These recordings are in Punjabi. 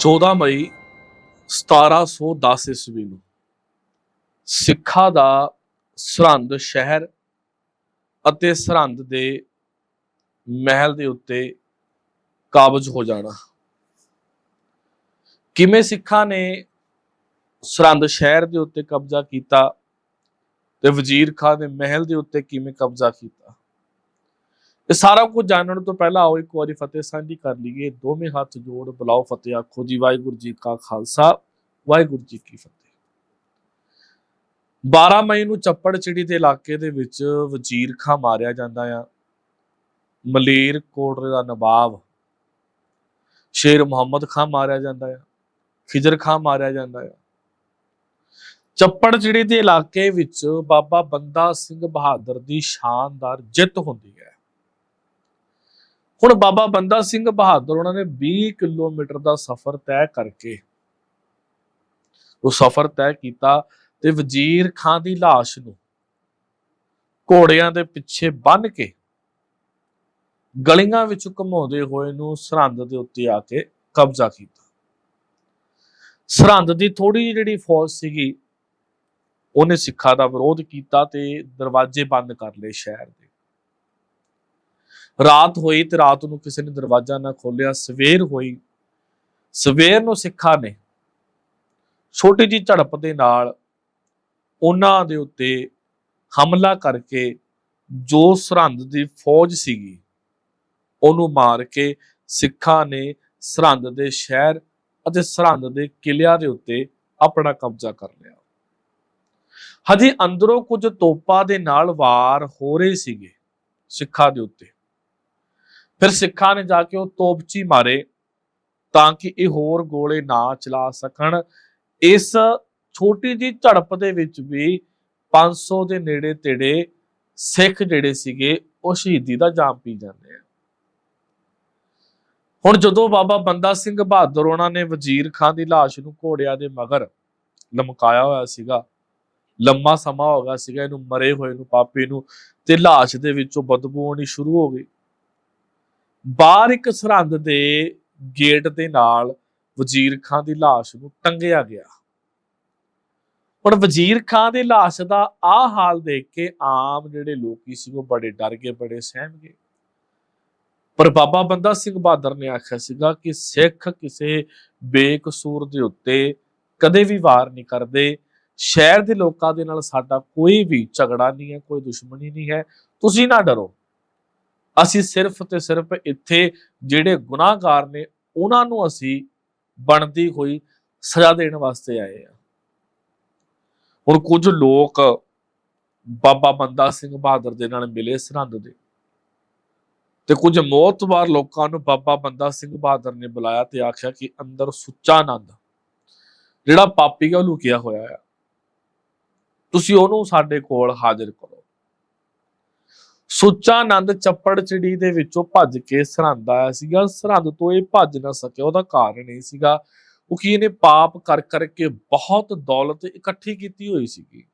14 ਮਈ 1710 ਈਸਵੀ ਨੂੰ ਸਿੱਖਾਂ ਦਾ ਸਰਹੰਦ ਸ਼ਹਿਰ ਅਤੇ ਸਰਹੰਦ ਦੇ ਮਹਿਲ ਦੇ ਉੱਤੇ ਕਾਬਜ ਹੋ ਜਾਣਾ। ਕਿਵੇਂ ਸਿੱਖਾਂ ਨੇ ਸਰਹੰਦ ਸ਼ਹਿਰ ਦੇ ਉੱਤੇ ਕਬਜ਼ਾ ਕੀਤਾ ਤੇ ਵਜ਼ੀਰ ਖਾਨ ਦੇ ਮਹਿਲ ਦੇ ਉੱਤੇ ਕਿਵੇਂ ਕਬਜ਼ਾ ਕੀਤਾ? ਇਹ ਸਾਰਾ ਕੁਝ ਜਾਣਨ ਤੋਂ ਪਹਿਲਾਂ ਆਓ ਇੱਕ ਵਾਰੀ ਫਤਿਹ ਸਾਂਝੀ ਕਰ ਲਈਏ। ਦੋਵੇਂ ਹੱਥ ਜੋੜ ਬੁਲਾਓ ਫਤਿਹ, ਆਖੋ ਜੀ, ਵਾਹਿਗੁਰੂ ਜੀ ਕਾ ਖਾਲਸਾ, ਵਾਹਿਗੁਰੂ ਜੀ ਕੀ ਫਤਿਹ। 12 ਮਈ ਨੂੰ ਚੱਪੜਚਿੜੀ ਦੇ ਇਲਾਕੇ ਦੇ ਵਿੱਚ ਵਜ਼ੀਰ ਖਾਂ ਮਾਰਿਆ ਜਾਂਦਾ ਆ। ਮਲੇਰ ਕੋਟ ਦਾ ਨਵਾਬ ਸ਼ੇਰ ਮੁਹੰਮਦ ਖਾਂ ਮਾਰਿਆ ਜਾਂਦਾ ਆ। ਖਿਜਰ ਖਾਂ ਮਾਰਿਆ ਜਾਂਦਾ ਆ। ਚੱਪੜਚਿੜੀ ਦੇ ਇਲਾਕੇ ਵਿੱਚ ਬਾਬਾ ਬੰਦਾ ਸਿੰਘ ਬਹਾਦਰ ਦੀ ਸ਼ਾਨਦਾਰ ਜਿੱਤ ਹੁੰਦੀ ਹੈ। ਹੁਣ ਬਾਬਾ ਬੰਦਾ ਸਿੰਘ ਬਹਾਦਰ ਉਹਨਾਂ ਨੇ 20 ਕਿਲੋਮੀਟਰ ਦਾ ਸਫ਼ਰ ਤੈਅ ਕਰਕੇ ਉਹ ਸਫ਼ਰ ਤੈਅ ਕੀਤਾ ਤੇ ਵਜ਼ੀਰ ਖਾਂ ਦੀ ਲਾਸ਼ ਨੂੰ ਘੋੜਿਆਂ ਦੇ ਪਿੱਛੇ ਬੰਨ ਕੇ ਗਲੀਆਂ ਵਿੱਚ ਘੁਮਾਉਂਦੇ ਹੋਏ ਨੂੰ ਸਰਹੰਦ ਦੇ ਉੱਤੇ ਆ ਕੇ ਕਬਜ਼ਾ ਕੀਤਾ। ਸਰਹੰਦ ਦੀ ਥੋੜੀ ਜਿਹੜੀ ਫੌਜ ਸੀਗੀ, ਉਹਨੇ ਸਿੱਖਾਂ ਦਾ ਵਿਰੋਧ ਕੀਤਾ ਤੇ ਦਰਵਾਜ਼ੇ ਬੰਦ ਕਰ ਲਏ ਸ਼ਹਿਰ ਦੇ। ਰਾਤ ਹੋਈ ਤੇ ਰਾਤ ਨੂੰ ਕਿਸੇ ਨੇ ਦਰਵਾਜ਼ਾ ਨਾ ਖੋਲਿਆ ਸਵੇਰ ਹੋਈ। ਸਵੇਰ ਨੂੰ ਸਿੱਖਾਂ ਨੇ ਛੋਟੀ ਜੀ ਝੜਪ ਦੇ ਨਾਲ ਉਹਨਾਂ ਦੇ ਉੱਤੇ ਹਮਲਾ ਕਰਕੇ ਜੋ ਸਰਹੰਦ ਦੀ ਫੌਜ ਸੀਗੀ, ਉਹਨੂੰ ਮਾਰ ਕੇ ਸਿੱਖਾਂ ਨੇ ਸਰਹੰਦ ਦੇ ਸ਼ਹਿਰ ਅਤੇ ਸਰਹੰਦ ਦੇ ਕਿਲਿਆਂ ਦੇ ਉੱਤੇ ਆਪਣਾ ਕਬਜ਼ਾ ਕਰ ਲਿਆ। ਹਜੇ ਅੰਦਰੋਂ ਕੁਝ ਤੋਪਾਂ ਦੇ ਨਾਲ ਵਾਰ ਹੋ ਰਹੇ ਸੀਗੇ ਸਿੱਖਾਂ ਦੇ ਉੱਤੇ। ਫਿਰ ਸਿੱਖਾਂ ਨੇ ਜਾ ਕੇ ਉਹ ਤੋਪਚੀ ਮਾਰੇ ਤਾਂ ਕਿ ਇਹ ਹੋਰ ਗੋਲੇ ਨਾ ਚਲਾ ਸਕਣ। ਇਸ ਛੋਟੀ ਜੀ ਝੜਪ ਦੇ ਵਿੱਚ ਵੀ 500 ਦੇ ਨੇੜੇ ਤੇੜੇ ਸਿੱਖ ਜਿਹੜੇ ਸੀਗੇ, ਉਹ ਸ਼ਹੀਦੀ ਦਾ ਜਾਮ ਪੀ ਜਾਂਦੇ ਆ। ਹੁਣ ਜਦੋਂ ਬਾਬਾ ਬੰਦਾ ਸਿੰਘ ਬਹਾਦਰ ਉਹਨਾਂ ਨੇ ਵਜ਼ੀਰ ਖਾਨ ਦੀ ਲਾਸ਼ ਨੂੰ ਘੋੜਿਆਂ ਦੇ ਮਗਰ ਲਮਕਾਇਆ ਹੋਇਆ ਸੀਗਾ, ਲੰਮਾ ਸਮਾਂ ਹੋ ਗਿਆ ਸੀਗਾ, ਇਹਨੂੰ ਮਰੇ ਹੋਏ ਨੂੰ, ਪਾਪੇ ਨੂੰ, ਤੇ ਲਾਸ਼ ਦੇ ਵਿੱਚੋਂ ਬਦਬੂ ਆਉਣੀ ਸ਼ੁਰੂ ਹੋ ਗਈ। ਬਾਹਰ ਇੱਕ ਸਰਹੰਦ ਦੇ ਗੇਟ ਦੇ ਨਾਲ ਵਜ਼ੀਰ ਖਾਨ ਦੀ ਲਾਸ਼ ਨੂੰ ਟੰਗਿਆ ਗਿਆ। ਹੁਣ ਵਜ਼ੀਰ ਖਾਨ ਦੀ ਲਾਸ਼ ਦਾ ਆਹ ਹਾਲ ਦੇਖ ਕੇ ਆਮ ਜਿਹੜੇ ਲੋਕੀ ਸੀ ਉਹ ਬੜੇ ਡਰ ਗਏ, ਬੜੇ ਸਹਿਮ ਗਏ ਪਰ ਬਾਬਾ ਬੰਦਾ ਸਿੰਘ ਬਹਾਦਰ ਨੇ ਆਖਿਆ ਸੀਗਾ ਕਿ ਸਿੱਖ ਕਿਸੇ ਬੇਕਸੂਰ ਦੇ ਉੱਤੇ ਕਦੇ ਵੀ ਵਾਰ ਨਹੀਂ ਕਰਦੇ। ਸ਼ਹਿਰ ਦੇ ਲੋਕਾਂ ਦੇ ਨਾਲ ਸਾਡਾ ਕੋਈ ਵੀ ਝਗੜਾ ਨਹੀਂ ਹੈ, ਕੋਈ ਦੁਸ਼ਮਣੀ ਨਹੀਂ ਹੈ। ਤੁਸੀਂ ਨਾ ਡਰੋ। ਅਸੀਂ ਸਿਰਫ ਤੇ ਸਿਰਫ ਇੱਥੇ ਜਿਹੜੇ ਗੁਨਾਹਗਾਰ ਨੇ, ਉਹਨਾਂ ਨੂੰ ਅਸੀਂ ਬਣਦੀ ਹੋਈ ਸਜ਼ਾ ਦੇਣ ਵਾਸਤੇ ਆਏ ਆ ਹੁਣ ਕੁਝ ਲੋਕ ਬਾਬਾ ਬੰਦਾ ਸਿੰਘ ਬਹਾਦਰ ਦੇ ਨਾਲ ਮਿਲੇ ਸਰਹੰਦ ਦੇ ਤੇ ਕੁਝ ਮੌਤਵਾਰ ਲੋਕਾਂ ਨੂੰ ਬਾਬਾ ਬੰਦਾ ਸਿੰਘ ਬਹਾਦਰ ਨੇ ਬੁਲਾਇਆ ਤੇ ਆਖਿਆ ਕਿ ਅੰਦਰ ਸੁੱਚਾ ਆਨੰਦ, ਜਿਹੜਾ ਪਾਪੀ ਉਹ ਲੁਕਿਆ ਹੋਇਆ ਆ। ਤੁਸੀਂ ਉਹਨੂੰ ਸਾਡੇ ਕੋਲ ਹਾਜ਼ਰ ਕਰੋ। ਸੁੱਚਾ ਆਨੰਦ ਚੱਪੜ ਚਿੜੀ ਦੇ ਵਿੱਚੋਂ ਭੱਜ ਕੇ ਸਰਹੰਦ ਆਇਆ ਸੀਗਾ। ਸਰਹੰਦ ਤੋਂ ਇਹ ਭੱਜ ਨਾ ਸਕਿਆ, ਉਹਦਾ ਕਾਰਨ ਇਹ ਸੀਗਾ। ਉਹ ਕੀ ਇਹਨੇ ਪਾਪ ਕਰ ਕਰਕੇ ਬਹੁਤ ਦੌਲਤ ਇਕੱਠੀ ਕੀਤੀ ਹੋਈ ਸੀਗੀ।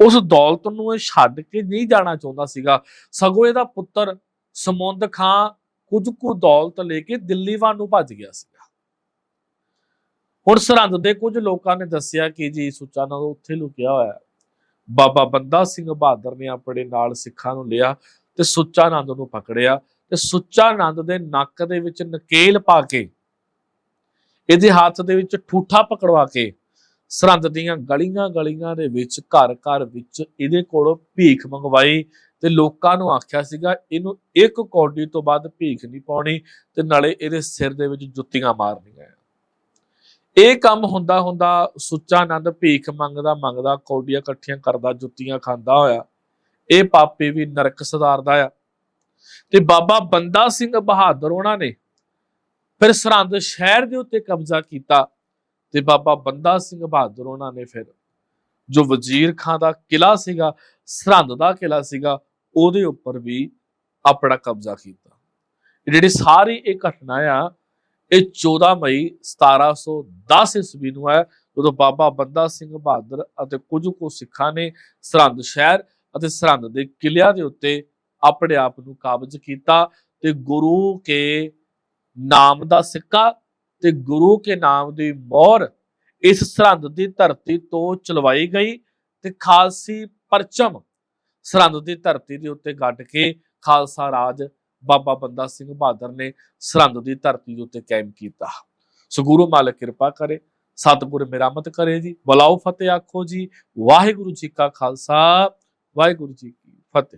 ਉਸ ਦੌਲਤ ਨੂੰ ਇਹ ਛੱਡ ਕੇ ਨਹੀਂ ਜਾਣਾ ਚਾਹੁੰਦਾ ਸੀਗਾ। ਸਗੋਂ ਇਹਦਾ ਪੁੱਤਰ ਸਮੁੰਦ ਖਾਂ ਕੁਝ ਕੁ ਦੌਲਤ ਲੈ ਕੇ ਦਿੱਲੀ ਵੱਲ ਨੂੰ ਭੱਜ ਗਿਆ ਸੀਗਾ। ਹੁਣ ਸਰਹੰਦ ਦੇ ਕੁਝ ਲੋਕਾਂ ਨੇ ਦੱਸਿਆ ਕਿ ਜੀ ਸੁੱਚਾ ਆਨੰਦ ਉੱਥੇ ਲੁਕਿਆ ਹੋਇਆ ਬਾਬਾ ਬੰਦਾ ਸਿੰਘ ਬਹਾਦਰ ਨੇ ਆਪਣੇ ਨਾਲ ਸਿੱਖਾਂ ਨੂੰ ਲਿਆ ਤੇ ਸੁੱਚਾ ਆਨੰਦ ਨੂੰ ਪਕੜਿਆ ਤੇ ਸੁੱਚਾ ਆਨੰਦ ਦੇ ਨੱਕ ਦੇ ਵਿੱਚ ਨਕੇਲ ਪਾ ਕੇ ਇਹਦੇ ਹੱਥ ਦੇ ਵਿੱਚ ਠੂਠਾ ਪਕੜਵਾ ਕੇ ਸਰਹੰਦ ਦੀਆਂ ਗਲੀਆਂ ਗਲੀਆਂ ਦੇ ਵਿੱਚ ਘਰ ਘਰ ਵਿੱਚ ਇਹਦੇ ਕੋਲੋਂ ਭੀਖ ਮੰਗਵਾਈ ਤੇ ਲੋਕਾਂ ਨੂੰ ਆਖਿਆ ਸੀਗਾ, ਇਹਨੂੰ ਇੱਕ ਕੌਡੀ ਤੋਂ ਬਾਅਦ ਭੀਖ ਨਹੀਂ ਪਾਉਣੀ ਤੇ ਨਾਲੇ ਇਹਦੇ ਸਿਰ ਦੇ ਵਿੱਚ ਜੁੱਤੀਆਂ ਮਾਰਨੀਆਂ। ਇਹ ਕੰਮ ਹੁੰਦਾ ਹੁੰਦਾ ਸੁੱਚਾ ਆਨੰਦ ਭੀਖ ਮੰਗਦਾ ਮੰਗਦਾ ਕੌਡੀਆਂ ਇਕੱਠੀਆਂ ਕਰਦਾ, ਜੁੱਤੀਆਂ ਖਾਂਦਾ ਹੋਇਆ। ਇਹ ਪਾਪੇ ਵੀ ਨਰਕ ਸਦਾਰਦਾ ਆ। ਤੇ ਬਾਬਾ ਬੰਦਾ ਸਿੰਘ ਬਹਾਦਰ ਉਹਨਾਂ ਨੇ ਫਿਰ ਸਰਹੰਦ ਸ਼ਹਿਰ ਦੇ ਉੱਤੇ ਕਬਜ਼ਾ ਕੀਤਾ ਤੇ ਬਾਬਾ ਬੰਦਾ ਸਿੰਘ ਬਹਾਦਰ ਉਹਨਾਂ ਨੇ ਫਿਰ ਜੋ ਵਜ਼ੀਰ ਖਾਂ ਦਾ ਕਿਲਾ ਸੀਗਾ, ਸਰਹੰਦ ਦਾ ਕਿਲਾ ਸੀਗਾ, ਉਹਦੇ ਉੱਪਰ ਵੀ ਆਪਣਾ ਕਬਜ਼ਾ ਕੀਤਾ। ਜਿਹੜੀ ਸਾਰੀ ਇਹ ਘਟਨਾ ਆ ਇਹ 14 ਮਈ 1710 ਈਸਵੀ ਨੂੰ ਹੈ, ਜਦੋਂ ਬਾਬਾ ਬੰਦਾ ਸਿੰਘ ਬਹਾਦਰ ਅਤੇ ਕੁਝ ਕੁ ਸਿੱਖਾਂ ਨੇ ਸਰਹੰਦ ਸ਼ਹਿਰ ਅਤੇ ਸਰਹੰਦ ਦੇ ਕਿਲਿਆਂ ਦੇ ਉੱਤੇ ਆਪਣੇ ਆਪ ਨੂੰ ਕਾਬਜ਼ ਕੀਤਾ ਤੇ ਗੁਰੂ ਕੇ ਨਾਮ ਦਾ ਸਿੱਕਾ ਤੇ ਗੁਰੂ ਕੇ ਨਾਮ ਦੀ ਮੋਹਰ ਇਸ ਸਰਹੰਦ ਦੀ ਧਰਤੀ ਤੋਂ ਚਲਵਾਈ ਗਈ ਤੇ ਖਾਲਸੀ ਪਰਚਮ ਸਰਹੰਦ ਦੀ ਧਰਤੀ ਦੇ ਉੱਤੇ ਗੱਡ ਕੇ ਖਾਲਸਾ ਰਾਜ ਬਾਬਾ ਬੰਦਾ ਸਿੰਘ ਬਹਾਦਰ ਨੇ ਸਰਹੰਦ ਦੀ ਧਰਤੀ ਦੇ ਉੱਤੇ ਕਾਇਮ ਕੀਤਾ। ਸੋ ਗੁਰੂ ਮਾਲਕ ਕਿਰਪਾ ਕਰੇ, ਸਤਿਗੁਰ ਮਿਹਰਮਤ ਕਰੇ ਜੀ, ਬਲਾਓ ਫਤਿਹ ਆਖੋ ਜੀ, ਵਾਹਿਗੁਰੂ ਜੀ ਕਾ ਖਾਲਸਾ, ਵਾਹਿਗੁਰੂ ਜੀ ਕੀ ਫਤਿਹ।